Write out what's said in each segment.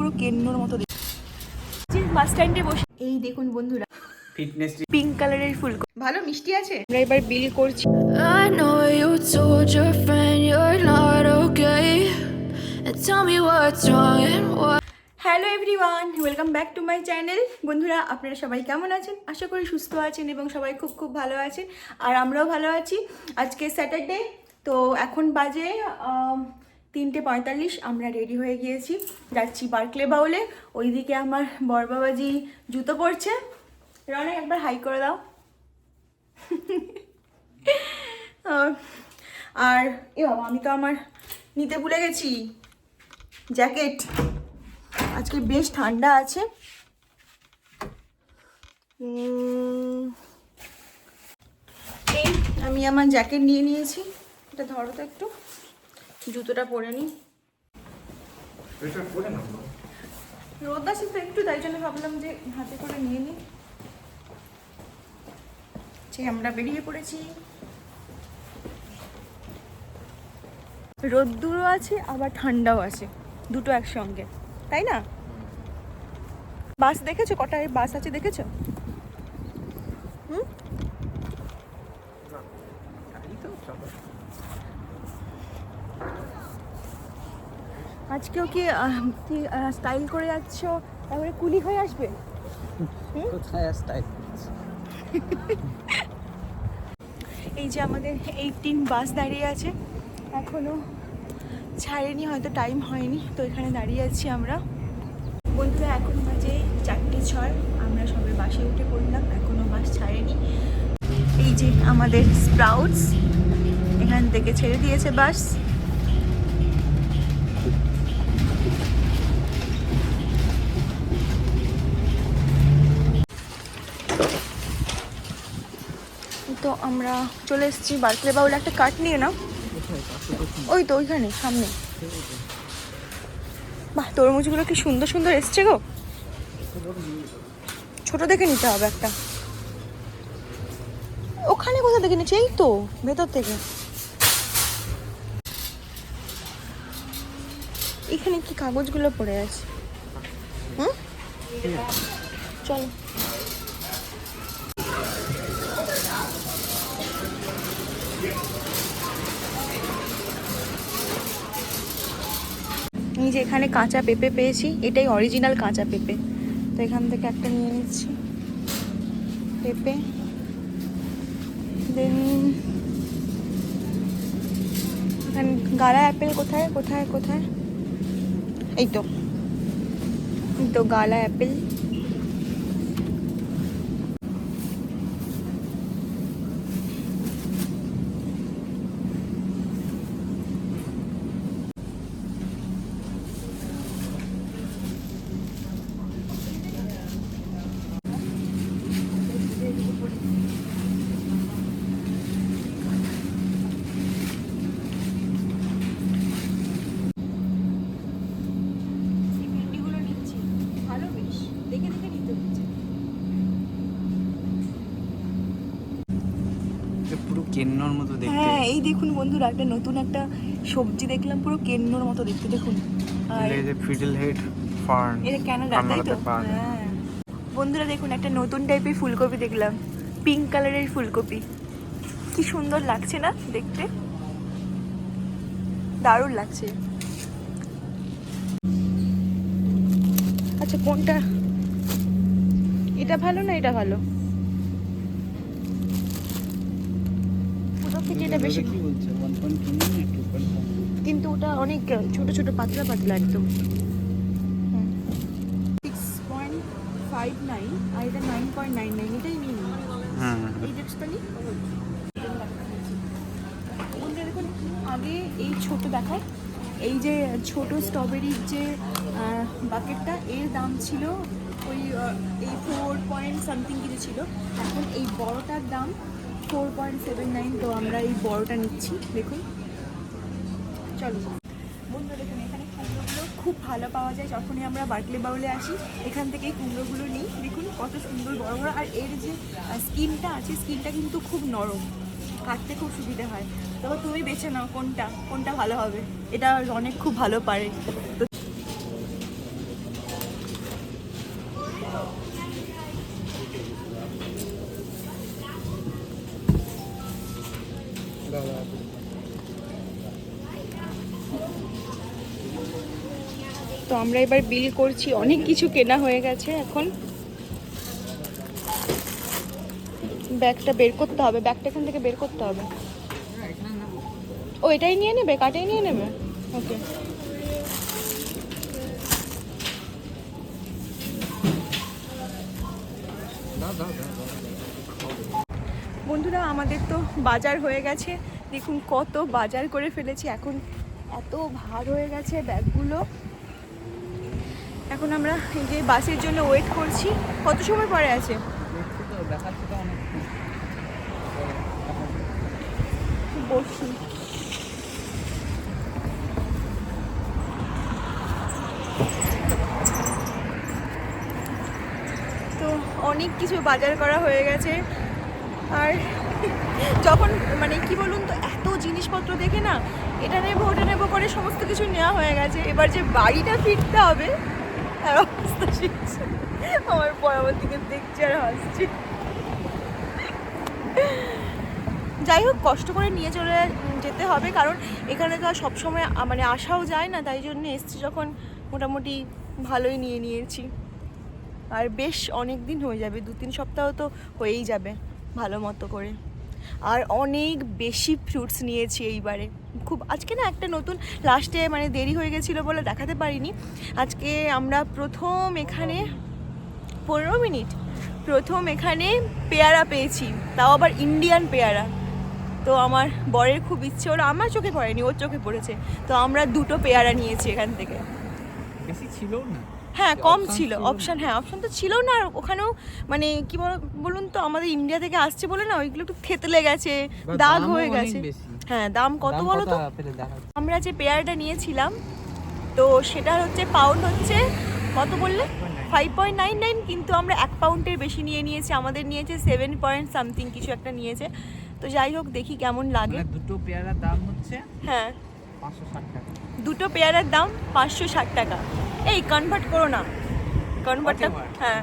পুরো কেন্নর মতো বাস স্ট্যান্ডে বসে এই দেখুন বন্ধুরা। ফিটনেস পিঙ্ক কালারের ফুল ভালো মিষ্টি আছে? আমরা এবার বিল করছি। I know you told your friend you're not okay. And tell me what's wrong and why. Hello everyone welcome back to my channel বন্ধুরা আপনারা সবাই কেমন আছেন? আশা করি সুস্থ আছেন এবং সবাই খুব খুব ভালো আছেন আর আমরাও ভালো আছি। আজকে স্যাটারডে তো এখন বাজে তিনটে পঁয়তাল্লিশ, আমরা রেডি হয়ে গিয়েছি। যাচ্ছি বার্কলে বাউলে। ওইদিকে আমার বরবাবাজি জুতো পরছে। রনে, একবার হাই করে দাও। আর এ বাবা, আমি তো আমার নিতে ভুলে গেছি। জ্যাকেট। আজকে বেশ ঠান্ডা আছে। আমি আমার জ্যাকেট নিয়ে নিয়েছি। এটা ধরো তো একটু। জুতোটা পরে নিই রোদ আছে তো একটু তাই জন্য ভাবলাম যে হাতে করে নিয়ে নিই যে আমরা বেরিয়ে পড়েছি। রোদ্দুরও আছে আবার ঠান্ডাও আছে দুটো একসঙ্গে তাই না? বাস দেখেছ? কটায় বাস আছে দেখেছ? হুম এই তো চলো আজকেও কি স্টাইল করে যাচ্ছ? তারপরে কুলি হয়ে আসবে? কোথায় স্টাইল এই যে আমাদের এইটিন বাস দাঁড়িয়ে আছে। এখনও ছাড়েনি হয়তো টাইম হয়নি তো এখানে দাঁড়িয়ে আছি আমরা। বন্ধুরা এখন বাজে চারটে ছয়। আমরা সবে বাসে উঠে পড়লাম এখনও বাস ছাড়েনি। এই যে আমাদের স্প্রাউটস এখান থেকে ছেড়ে দিয়েছে বাস তো আমরা চলে এসেছি বার্কলে বাউল। একটা কাট নিয়ে নাও। ওই তো ওইখানে, সামনে। বাহ, তরমুজগুলো কি সুন্দর সুন্দর এসছে গো। ছোট দেখে নিতে হবে একটা। ওখানে কোথা থেকে নিচ্ছি এই তো, ভেতর থেকে। এখানে কি কাগজগুলো পড়ে আছে? হুম? চলো। এই যে এখানে কাঁচা পেঁপে পেয়েছি, এটাই অরিজিনাল কাঁচা পেঁপে। তো এখান থেকে একটা নিয়ে নিচ্ছি। পেঁপে। দেন এখানে গালা অ্যাপেল কোথায়? কোথায়? কোথায়? এই তো। এই তো গালা অ্যাপেল এই ভেন্ডিগুলো নিচ্ছি ভালো বেশ দেখে দেখে নিতে হচ্ছে পুরো কেন্নর মতো দেখতে। হ্যাঁ এই দেখুন বন্ধুরা একটা নতুন একটা সবজি দেখলাম পুরো কেন্নর মতো দেখতে দেখুন। আর এই যে ফিডল হেড ফার্ন এটা কেন তাই তো। হ্যাঁ। বন্ধুরা দেখুন একটা নতুন টাইপের ফুলকপি দেখলাম পিঙ্ক কালারের ফুলকপি। কি সুন্দর লাগছে না দেখতে? দারুণ লাগছে। আচ্ছা কোনটা? এটা ভালো না এটা ভালো? থেকে এটা বেশি কি বলছে 1.2 কিন্তু ওটা অনেক ছোট ছোট পাতলা পাতলা একদম। সিক্স পয়েন্ট ফাইভ নাইন আর এটা নাইন পয়েন্ট নাইন নাইন এটাই নিয়ে নিই এই ডেটসটা নিই দেখুন আগে এই ছোট দেখায়। এই যে ছোট স্ট্রবেরির যে বাকেটটা এর দাম ছিল ওই এই ফোর পয়েন্ট সামথিং কিছু ছিল। এখন এই বড়টার দাম ফোর পয়েন্ট সেভেন নাইন তো আমরা এই বড়টা নিচ্ছি, দেখুন। চলো। দেখুন, এখানে কুমড়োগুলো খুব ভালো পাওয়া যায় যখনই আমরা বার্কলে বাউলে আসি। এখান থেকে এই কুমড়োগুলো নিই। দেখুন, কত সুন্দর, বড় বড়। আর এর যে স্কিনটা আছে, স্কিনটা কিন্তু খুব নরম। কাটতে খুব সুবিধা হয়। তবে তুমি বেছে নাও কোনটা কোনটা ভালো হবে। এটা অনেক খুব ভালো পারে। তো আমরা এবার বিল করছি, অনেক কিছু কেনা হয়ে গেছে এখন। ব্যাগটা বের করতে হবে, ব্যাগটা এখান থেকে বের করতে হবে। ও, এটাই নিয়ে নেবে, কাটাই নিয়ে নেবে? ওকে। বন্ধুরা, আমাদের তো বাজার হয়ে গেছে। দেখুন কত বাজার করে ফেলেছি, এখন এত ভার হয়ে গেছে ব্যাগগুলো। এখন আমরা এই যে বাসের জন্য ওয়েট করছি। কত সময় পরে আছে? তো অনেক কিছু বাজার করা হয়ে গেছে। আর যখন মানে কি বলুন তো, এত জিনিসপত্র দেখে না এটা নেব, ওটা নেব করে সমস্ত কিছু নেওয়া হয়ে গেছে। এবার যে বাড়িটা ফিরতে হবে তার অবস্থা আমার পর আমার দিকে দেখছে আর হাসছে। যাই হোক, কষ্ট করে নিয়ে চলে যেতে হবে, কারণ এখানে তো আর সবসময় মানে আসাও যায় না, তাই জন্য এসছি যখন মোটামুটি ভালোই নিয়ে নিয়েছি। আর বেশ অনেক দিন হয়ে যাবে দু তিন সপ্তাহ তো হয়েই যাবে, ভালো মতো করে। আর অনেক বেশি ফ্রুটস নিয়েছি এইবারে। খুব আজকে না একটা নতুন লাস্টে মানে দেরি হয়ে গেছিল বলে দেখাতে পারিনি। আজকে আমরা প্রথম এখানে পনেরো মিনিট, প্রথম এখানে পেয়ারা পেয়েছি, তাও আবার ইন্ডিয়ান পেয়ারা। তো আমার বরের খুব ইচ্ছে, ওরা আমার চোখে পড়েনি, ওর চোখে পড়েছে। তো আমরা দুটো পেয়ারা নিয়েছি এখান থেকে। বেশি ছিল না। হ্যাঁ কম ছিল। অপশন হ্যাঁ অপশন তো ছিল না। আর ওখানেও মানে কি বল- বলুন তো আমাদের ইন্ডিয়া থেকে আসছে বলে না ওইগুলো একটু থেতলে গেছে দাগ হয়ে গেছে। হ্যাঁ দাম কত বলো তো? আমরা যে পেয়ারটা নিয়েছিলাম তো সেটা হচ্ছে পাউন্ড হচ্ছে কত বললে? ফাইভ পয়েন্ট নাইন নাইন কিন্তু আমরা এক পাউন্ডের বেশি নিয়ে নিয়েছি আমাদের নিয়েছে সেভেন পয়েন্ট সামথিং কিছু একটা নিয়েছে। তো যাই হোক দেখি কেমন লাগে। মানে দুটো পেয়ারার দাম হচ্ছে হ্যাঁ। দুটো পেয়ারার দাম পাঁচশো ষাট টাকা। এই কনভার্ট করো না। কনভার্টটা হ্যাঁ।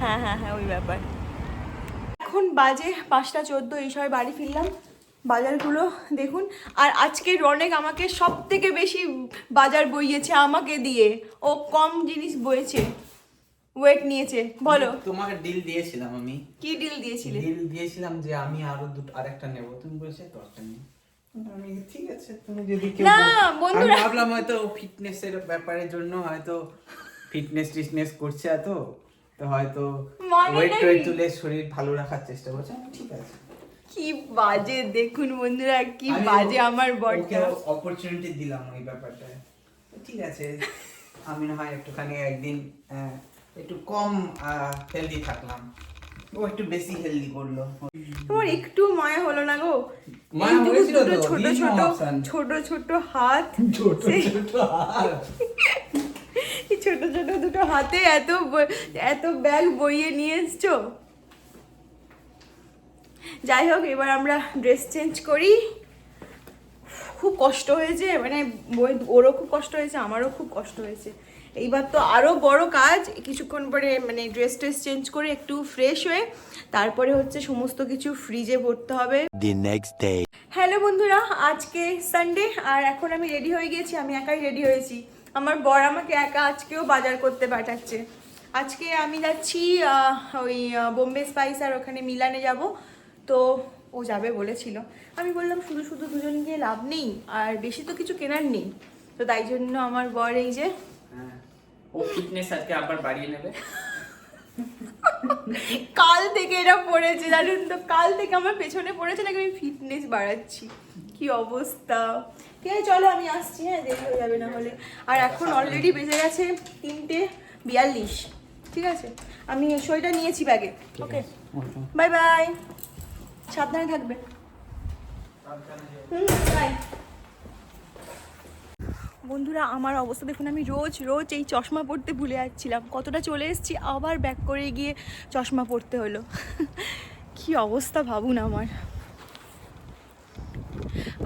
হ্যাঁ হ্যাঁ হ্যাঁ ওই ব্যাপার। এখন বাজে পাঁচটা চোদ্দ এই সময় বাড়ি ফিরলাম। বাজারগুলো দেখুন। আর আজকে রনেক আমাকে সব থেকে বেশি বাজার বইয়েছে আমাকে দিয়ে। ও কম জিনিস বয়েছে ওয়েট নিয়েছে। বলো। তোমাকে ডিল দিয়েছিলাম আমি। কি ডিল দিয়েছিলে? ডিল দিয়েছিলাম যে আমি আরও দুটো আরেকটা নেব। তুমি বলেছে দশটা নিয়ে। ঠিক আছে তুমি যদি কেউ না, বন্ধুরা- ভাবলাম হয়তো ফিটনেসের ব্যাপারের জন্য হয়তো ফিটনেস টিটনেস করছে এত তো হয়তো মানে ওয়েট টোয়েট তুলে শরীর ভালো রাখার চেষ্টা করছে। ঠিক আছে। কি বাজে দেখুন বন্ধুরা কি বাজে আমার বরটা। অপরচুনিটি দিলাম ওই ব্যাপারটা। ঠিক আছে আমি না হয় একটুখানি একদিন একটু কম হেলদি থাকলাম। ও একটু বেশি হেলদি করল। তোমার একটু মায়া হলো না গো? মায়া হয়েছিল তো, ছোট ছোট ছোট ছোট হাত। ছোট ছোট হাত। এই ছোট ছোট দুটো হাতে এত এত ব্যাগ বইয়ে নিয়ে এসছো? যাই হোক এবার আমরা ড্রেস চেঞ্জ করি। খুব কষ্ট হয়েছে মানে বই- ওরও খুব কষ্ট হয়েছে আমারও খুব কষ্ট হয়েছে। এইবার তো আরও বড় কাজ কিছুক্ষণ পরে মানে ড্রেস ট্রেস চেঞ্জ করে একটু ফ্রেশ হয়ে তারপরে হচ্ছে সমস্ত কিছু ফ্রিজে ভরতে হবে. হ্যালো বন্ধুরা আজকে সানডে আর এখন আমি রেডি হয়ে গেছি আমি একাই রেডি হয়েছি। আমার বর আমাকে একা আজকেও বাজার করতে পাঠাচ্ছে। আজকে আমি যাচ্ছি ওই বোম্বে স্পাইস আর ওখানে মিলানে যাব। তো ও যাবে বলেছিল। আমি বললাম শুধু শুধু দুজন গিয়ে লাভ নেই আর বেশি তো কিছু কেনার নেই। তো তাই জন্য আমার বর এই যে হ্যাঁ, ও ফিটনেস আজকে আবার বাড়িয়ে নেবে। কাল থেকে এটা পড়েছে জানেন তো কাল থেকে আমার পেছনে পড়েছে নাকি আমি ফিটনেস বাড়াচ্ছি? কি অবস্থা? ঠিক আছে চলো আমি আসছি হ্যাঁ দেরি হয়ে যাবে না হলে। আর এখন অলরেডি বেজে গেছে তিনটে বিয়াল্লিশ ঠিক আছে? আমি সইটা নিয়েছি ব্যাগে ওকে বাই বাই সাবধানে থাকবে। হুম বাই বন্ধুরা, আমার অবস্থা দেখুন, আমি রোজ রোজ এই চশমা পরতে ভুলে যাচ্ছিলাম। কতটা চলে এসেছি, আবার ব্যাক করে গিয়ে চশমা পরতে হলো। কি অবস্থা ভাবুন আমার।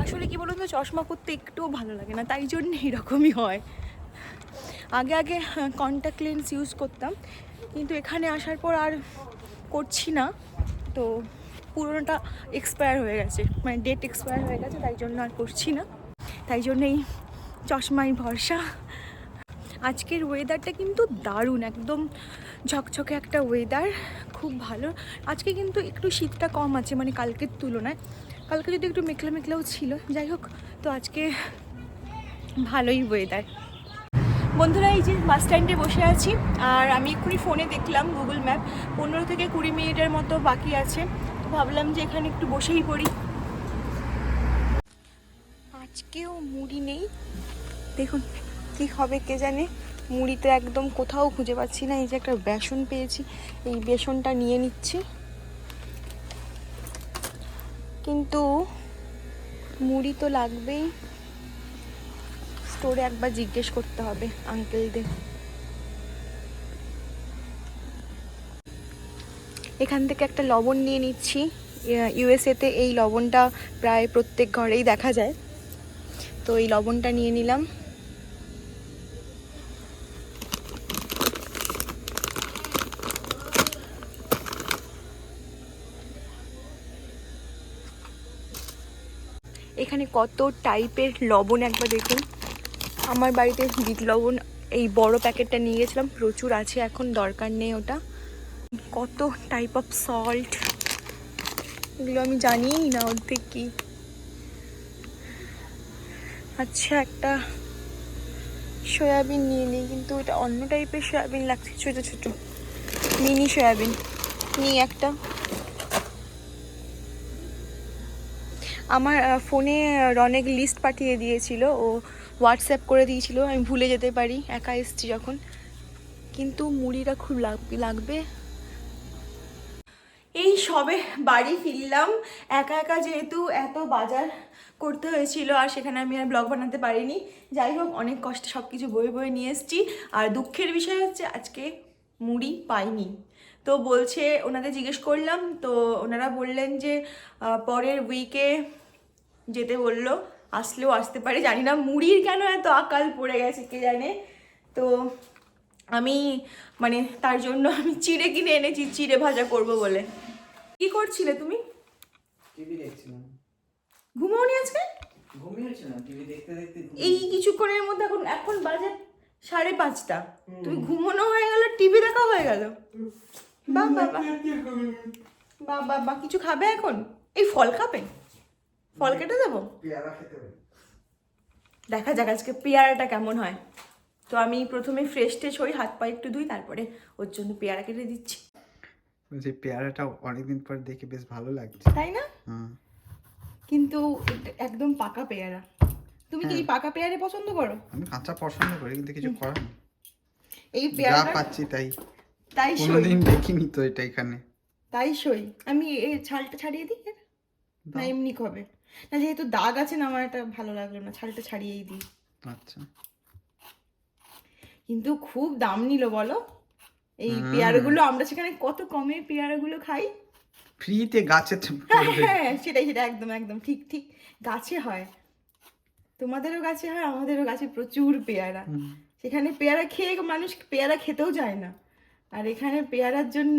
আসলে কি বলুন তো, চশমা পরতে একটুও ভালো লাগে না, তাই জন্য এরকমই হয়। আগে আগে কন্ট্যাক্ট লেন্স ইউজ করতাম, কিন্তু এখানে আসার পর আর করছি না। তো পুরোনোটা এক্সপায়ার হয়ে গেছে। মানে ডেট এক্সপায়ার হয়ে গেছে, তাই জন্য আর করছি না। তাই জন্যই চশমাই ভরসা। আজকের ওয়েদারটা কিন্তু দারুণ, একদম ঝকঝকে একটা ওয়েদার খুব ভালো। আজকে কিন্তু একটু শীতটা কম আছে মানে কালকের তুলনায়। কালকে যদি একটু মেঘলা মেঘলাও ছিল, যাই হোক, তো আজকে ভালোই ওয়েদার বন্ধুরা, এই যে বাস স্ট্যান্ডে বসে আছি, আর আমি এক্ষুনি ফোনে দেখলাম গুগল ম্যাপ পনেরো থেকে কুড়ি মিনিটের মতো বাকি আছে। ভাবলাম যে এখানে একটু বসেই পড়ি। আজকেও মুড়ি নেই। দেখুন কি হবে, কে জানে? মুড়ি তো একদম কোথাও খুঁজে পাচ্ছি না। এই যে একটা বেসন পেয়েছি, এই বেসনটা নিয়ে নিচ্ছি। কিন্তু মুড়ি তো লাগবেই। স্টোরে একবার জিজ্ঞেস করতে হবে আঙ্কেলদের। এখান থেকে একটা লবণ নিয়ে নিচ্ছি। ইউএসএতে এই লবণটা প্রায় প্রত্যেক ঘরেই দেখা যায়। তো এই লবণটা নিয়ে নিলাম। এখানে কত টাইপের লবণ একবার দেখুন। আমার বাড়িতে বিট লবণ এই বড় প্যাকেটটা নিয়ে গেছিলাম। প্রচুর আছে, এখন দরকার নেই ওটা। কত টাইপ অফ সল্ট এগুলো আমি জানিই না অর্ধেক কি। আচ্ছা একটা সয়াবিন নিয়ে নিই, কিন্তু এটা অন্য টাইপের সয়াবিন লাগছে, ছোটো ছোটো। Mini soyabean. নিই একটা। আমার ফোনে রনেক লিস্ট পাঠিয়ে দিয়েছিল, ও হোয়াটসঅ্যাপ করে দিয়েছিল, আমি ভুলে যেতে পারি, একা এসছি যখন। কিন্তু মুড়িটা খুব লাগ- লাগবে। এই সবে বাড়ি ফিরলাম। একা একা যেহেতু এত বাজার করতে হয়েছিল আর সেখানে আমি আর ব্লগ বানাতে পারিনি। যাই হোক, অনেক কষ্টে সব কিছু বয়ে বয়ে নিয়ে এসেছি। আর দুঃখের বিষয় হচ্ছে আজকে মুড়ি পাইনি। তো বলছে ওনাদের জিজ্ঞেস করলাম, তো ওনারা বললেন যে পরের উইকে যেতে বলল। আসলেও আসতে পারে, জানি না, মুড়ির কেন এত আকাল পড়ে গেছে কে জানে। তো আমি মানে তার জন্য আমি চিড়ে কিনে এনেছি চিড়ে ভাজা করব বলে। কি করছিলে তুমি? টিভি দেখছিলাম। ঘুমোনি আজকে? ঘুমিয়েছিলাম টিভি দেখতে দেখতে এই কিছুক্ষণের মধ্যে এখন এখন বাজে সাড়ে পাঁচটা। তুমি ঘুমোনো হয়ে গেল টিভি দেখা হয়ে গেল। বা বাবা বা। বাবা কিছু খাবে এখন? এই ফল খাবে? ফল কেটে দেবো? দেখা যাক আজকে পেয়ারাটা কেমন হয়। তো আমি প্রথমে ফ্রেশ টেশ হই হাত পা একটু ধুই তারপরে ওর জন্য পেয়ারা কেটে দিচ্ছি। বলছি পেয়ারাটা অনেকদিন পর দেখে বেশ ভালো লাগছে। তাই না? হুম কিন্তু একদম পাকা পেয়ারা। তুমি কি এই পাকা পেয়ারে পছন্দ করো? আমি কাঁচা পছন্দ করি কিন্তু কিছু করার নেই। এই যা পেয়ারা পাচ্ছি তাই। তাই সই। কোনোদিন দেখিনি তো এটা এখানে। তাই সই। আমি এই ছালটা ছাড়িয়ে দিই না এমনি খাবে না যেহেতু দাগ আছে না আমার এটা ভালো লাগল না ছালটা ছাড়িয়েই দিই। আচ্ছা। কিন্তু খুব দাম নিল বলো? এই। পেয়ারাগুলো আমরা সেখানে কত কমে পেয়ারাগুলো খাই? ফ্রিতে গাছে তো হ্যাঁ সেটাই সেটা একদম একদম ঠিক ঠিক। গাছে হয়। তোমাদেরও গাছে হয় আমাদেরও গাছে প্রচুর পেয়ারা। সেখানে পেয়ারা খেয়ে মানুষ পেয়ারা খেতেও যায় না। আর এখানে পেয়ারার জন্য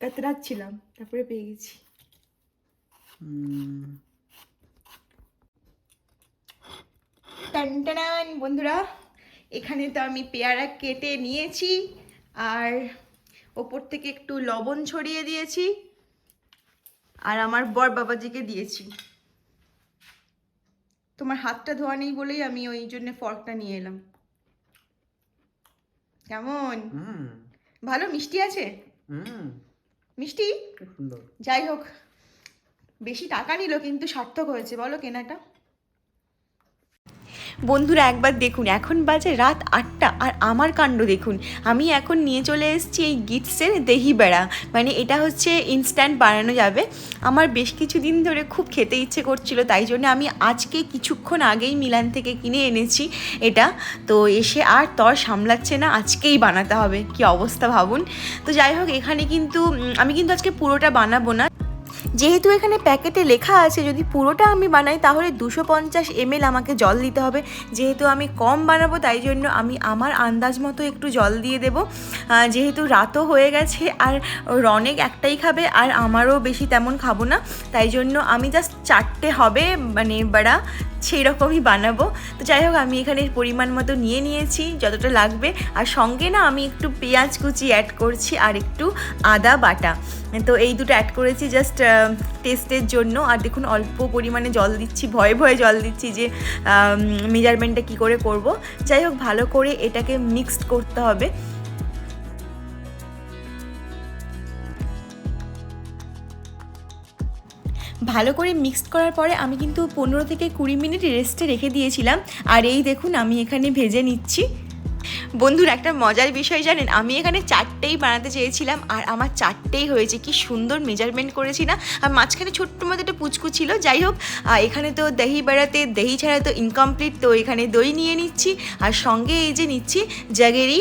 কাতরাচ্ছিলাম তারপরে পেয়ে গেছি। বন্ধুরা। এখানে তো আমি পেয়ারা কেটে নিয়েছি আর ওপর থেকে একটু লবণ ছড়িয়ে দিয়েছি আর আমার বর বাবাজিকে দিয়েছি। তোমার হাতটা ধোয়া নেই বলেই আমি ওই জন্য ফর্কটা নিয়ে এলাম। কেমন? ভালো? মিষ্টি আছে? মিষ্টি? যাই হোক বেশি টাকা নিল কিন্তু সার্থক হয়েছে। বলো কেনাটা। বন্ধুরা একবার দেখুন, এখন বাজে রাত আটটা আর আমার কাণ্ড দেখুন। আমি এখন নিয়ে চলে এসেছি এই গিটসের দেহি বেড়া মানে এটা হচ্ছে ইনস্ট্যান্ট বানানো যাবে। আমার বেশ কিছুদিন ধরে খুব খেতে ইচ্ছে করছিল, তাই জন্য আমি আজকে কিছুক্ষণ আগেই মিলান থেকে কিনে এনেছি এটা। তো এসে আর তর সামলাচ্ছে না, আজকেই বানাতে হবে, কি অবস্থা ভাবুন? তো যাই হোক, এখানে কিন্তু আমি কিন্তু আজকে পুরোটা বানাবো না। যেহেতু এখানে প্যাকেটে লেখা আছে, যদি পুরোটা আমি বানাই, তাহলে দুশো পঞ্চাশ এমএল আমাকে জল দিতে হবে। যেহেতু আমি কম বানাবো, তাই জন্য আমি আমার আন্দাজ মতো একটু জল দিয়ে দেবো। যেহেতু রাতও হয়ে গেছে, আর রনেক একটাই খাবে, আর আমারও বেশি তেমন খাব না। তাই জন্য আমি জাস্ট চারটে হবে মানে বাড়া। সেই রকমই বানাবো। তো যাই হোক, আমি এখানে পরিমাণ মতো নিয়ে নিয়েছি, যতটা লাগবে। আর সঙ্গে না আমি একটু পেঁয়াজ কুচি অ্যাড করছি আর একটু আদা বাটা। তো এই দুটো অ্যাড করেছি জাস্ট টেস্টের জন্য। আর দেখুন, অল্প পরিমাণে জল দিচ্ছি, ভয়ে ভয়ে জল দিচ্ছি যে মেজারমেন্টটা কী করে করব। যাই হোক, ভালো করে এটাকে মিক্সড করতে হবে। ভালো করে মিক্সড করার পরে আমি কিন্তু পনেরো থেকে কুড়ি মিনিট রেস্টে রেখে দিয়েছিলাম। আর এই দেখুন, আমি এখানে ভেজে নিচ্ছি। বন্ধুর, একটা মজার বিষয় জানেন? আমি এখানে চারটেই বানাতে চেয়েছিলাম আর আমার চারটেই হয়েছে। কি সুন্দর মেজারমেন্ট করেছি না? আর মাঝখানে ছোট্ট মতো একটা পুচকু ছিল। যাই হোক এখানে তো দহি বেড়াতে, দহি ছাড়া তো ইনকমপ্লিট তো এখানে দই নিয়ে নিচ্ছি। আর সঙ্গে এই যে নিচ্ছি জ্যাগেরি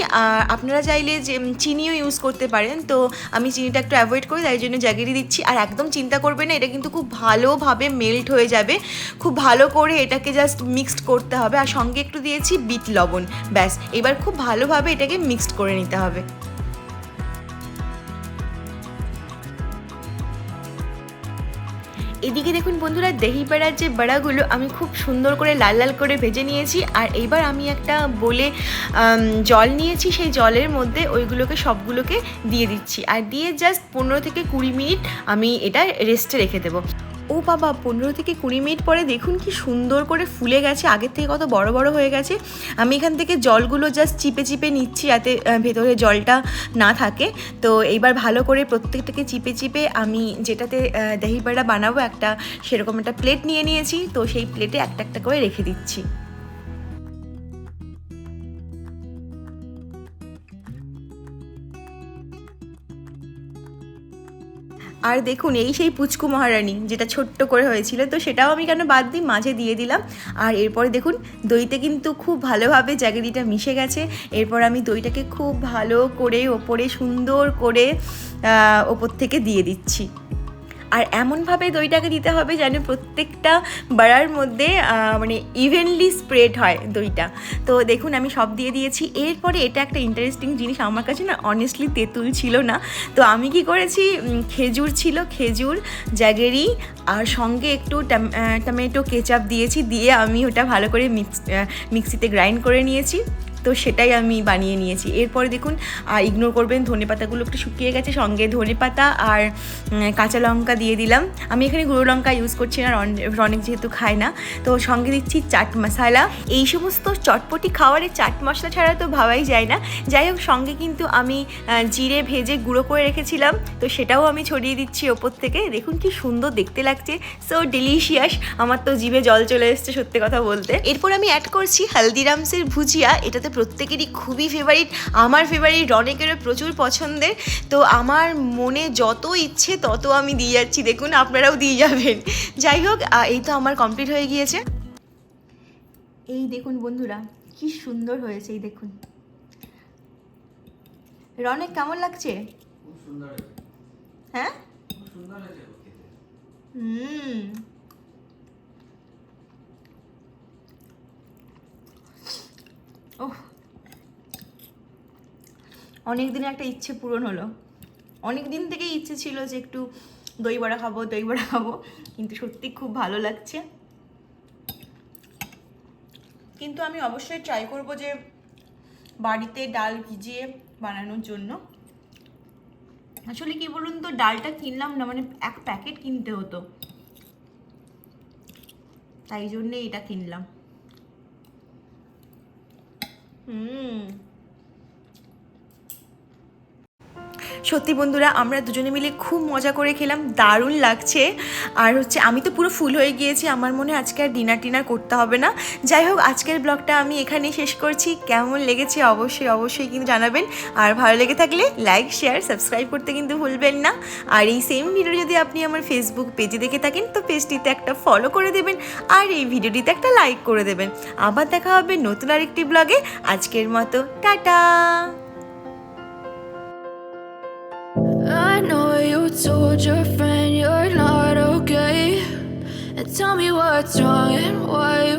আপনারা চাইলে যে চিনিও ইউজ করতে পারেন। তো আমি চিনিটা একটু অ্যাভয়েড করি তাই জন্য জ্যাগেরি দিচ্ছি। আর একদম চিন্তা করবে না, এটা কিন্তু খুব ভালোভাবে মেল্ট হয়ে যাবে। খুব ভালো করে এটাকে জাস্ট মিক্সড করতে হবে। আর সঙ্গে একটু দিয়েছি বিট লবণ। ব্যাস, এবার খুব ভালোভাবে এটাকে মিক্সড করে নিতে হবে। এদিকে দেখুন বন্ধুরা দেহি বেড়ার যে বড়াগুলো, আমি খুব সুন্দর করে লাল লাল করে ভেজে নিয়েছি। আর এইবার আমি একটা বলে জল নিয়েছি, সেই জলের মধ্যে ওইগুলোকে সবগুলোকে দিয়ে দিচ্ছি। আর দিয়ে জাস্ট পনেরো থেকে কুড়ি মিনিট আমি এটা রেস্টে রেখে দেবো। ও বাবা, পনেরো থেকে কুড়ি মিনিট পরে দেখুন কি সুন্দর করে ফুলে গেছে, আগের থেকে কত বড় বড় হয়ে গেছে। আমি এখান থেকে জলগুলো জাস্ট চিপে চিপে নিচ্ছি যাতে ভেতরে জলটা না থাকে। তো এইবার ভালো করে প্রত্যেকটাকে চিপে চিপে আমি যেটাতে দহি বানাবো, একটা সেরকম একটা প্লেট নিয়ে নিয়েছি। তো সেই প্লেটে একটা একটা করে রেখে দিচ্ছি। আর দেখুন, এই সেই পুচকু মহারানী যেটা ছোট্ট করে হয়েছিল, তো সেটাও আমি কেন বাদ দিই? মাঝে দিয়ে দিলাম। আর এরপরে দেখুন, দইতে কিন্তু খুব ভালোভাবে জ্যাগেরিটা মিশে গেছে। এরপর আমি দইটাকে খুব ভালো করে ওপরে সুন্দর করে ওপর থেকে দিয়ে দিচ্ছি। আর এমনভাবে দইটাকে দিতে হবে যেন প্রত্যেকটা বাড়ার মধ্যে মানে ইভেনলি স্প্রেড হয় দইটা। তো দেখুন, আমি সব দিয়ে দিয়েছি। এরপরে এটা একটা ইন্টারেস্টিং জিনিস। আমার কাছে না অনেস্টলি তেঁতুল ছিল না। তো আমি কি করেছি? খেজুর ছিল, খেজুর জ্যাগেরি আর সঙ্গে একটু টমেটো কেচাপ দিয়েছি। দিয়ে আমি ওটা ভালো করে মিক্স মিক্সিতে গ্রাইন্ড করে নিয়েছি। তো সেটাই আমি বানিয়ে নিয়েছি। এরপরে দেখুন ইগনোর করবেন, ধনে পাতাগুলো একটু শুকিয়ে গেছে, সঙ্গে ধনে পাতা আর কাঁচা লঙ্কা দিয়ে দিলাম। আমি এখানে গুঁড়ো লঙ্কা ইউজ করছি না, রন- রনিক যেহেতু খায় না। তো সঙ্গে দিচ্ছি চাট মশলা। এই সমস্ত চটপটি খাবারে চাট মশলা ছাড়া তো ভাবাই যায় না। যাই হোক, সঙ্গে কিন্তু আমি জিরে ভেজে গুঁড়ো করে রেখেছিলাম। তো সেটাও আমি ছড়িয়ে দিচ্ছি ওপর থেকে। দেখুন কি সুন্দর দেখতে লাগছে। সো ডেলিশিয়াস আমার তো জিভে জল চলে এসছে সত্যি কথা বলতে। এরপর আমি অ্যাড করছি হালদিরামসের ভুজিয়া। এটাতে প্রত্যেকেরই খুবই ফেভারিট আমার ফেভারিট রনেকেরও প্রচুর পছন্দের। তো আমার মনে যত ইচ্ছে তত আমি দিয়ে যাচ্ছি দেখুন আপনারাও দিয়ে যাবেন। যাই হোক এই তো আমার কমপ্লিট হয়ে গিয়েছে। এই দেখুন বন্ধুরা কি সুন্দর হয়েছে এই দেখুন। রনেক কেমন লাগছে? হ্যাঁ। হুম। ওহ অনেক দিনের একটা ইচ্ছে পূরণ হলো। অনেক দিন থেকেই ইচ্ছে ছিল যে একটু দই বড়া খাব দই বড়া খাব, কিন্তু সত্যি খুব ভালো লাগছে। কিন্তু আমি অবশ্যই ট্রাই করব যে বাড়িতে ডাল ভিজিয়ে বানানোর জন্য। আসলে কি বলুন তো, ডালটা কিনলাম না মানে এক প্যাকেট কিনতে হতো। তাই জন্যে এটা কিনলাম। হুম। সত্যি বন্ধুরা, আমরা দুজনে মিলে খুব মজা করে খেলাম, দারুণ লাগছে। আর হচ্ছে, আমি তো পুরো ফুল হয়ে গিয়েছি, আমার মনে আজকে আর ডিনার টিনার করতে হবে না। যাই হোক, আজকের ব্লগটা আমি এখানেই শেষ করছি। কেমন লেগেছে অবশ্যই অবশ্যই কিন্তু জানাবেন। আর ভালো লেগে থাকলে লাইক, শেয়ার, সাবস্ক্রাইব করতে কিন্তু ভুলবেন না। আর এই সেম ভিডিও যদি আপনি আমার ফেসবুক পেজে দেখে থাকেন, তো পেজটিতে একটা ফলো করে দেবেন। আর এই ভিডিওটিতে একটা লাইক করে দেবেন। আবার দেখা হবে নতুন আরেকটি ব্লগে। আজকের মতো, tata! Know you told your friend you're not okay. And tell me what's wrong and why you